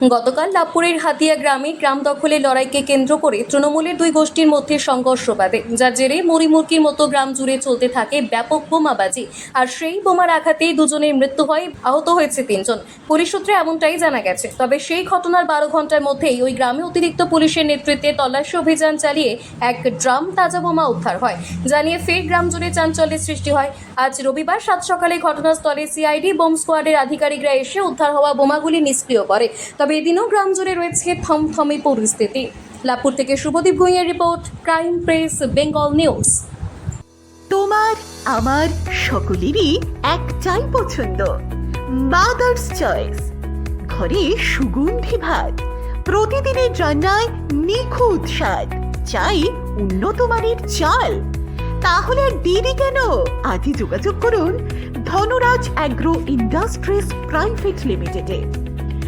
গতকাল লাভপুরের হাতিয়া গ্রামে গ্রাম দখলের লড়াইকে কেন্দ্র করে তৃণমূলের দুই গোষ্ঠীর মধ্যে সংঘর্ষ বাধে, যার জেরে মরিমুরকির মতো গ্রাম জুড়ে চলতে থাকে ব্যাপক বোমাবাজি। আর সেই বোমার আঘাতেই দুজনের মৃত্যু হয়, আহত হয়েছে তিনজন। পুলিশ সূত্রে এমনটাই জানা গেছে। তবে সেই ঘটনার বারো ঘণ্টার মধ্যেই ওই গ্রামে অতিরিক্ত পুলিশের নেতৃত্বে তল্লাশি অভিযান চালিয়ে এক ড্রাম তাজা বোমা উদ্ধার হয় জানিয়ে ফের গ্রাম জুড়ে চাঞ্চল্যের সৃষ্টি হয়। আজ রবিবার সাত সকালে ঘটনাস্থলে সিআইডি, বোম স্কোয়াডের আধিকারিকরা এসে উদ্ধার হওয়া বোমাগুলি নিষ্ক্রিয় করে। তবে এদিনও গ্রাম জুড়ে রয়েছে থমথমে পরিস্থিতি। লাভপুর থেকে শুভদীপ ভুঁইয়ের report, crime press, Bengal news. তোমার, আমার সকলেরই একটাই পছন্দ মাদার্স চয়েস ঘরে সুগন্ধি ভাত, প্রতিদিনের রান্নায় নিখুঁত স্বাদ, চাই উন্নত মানের চাল। তাহলে আর দেরি কেন? আজই যোগাযোগ করুন ধনরাজ অ্যাগ্রো ইন্ডাস্ট্রিজ প্রাইভেট লিমিটেডে।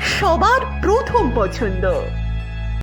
সবার প্রথম পছন্দ।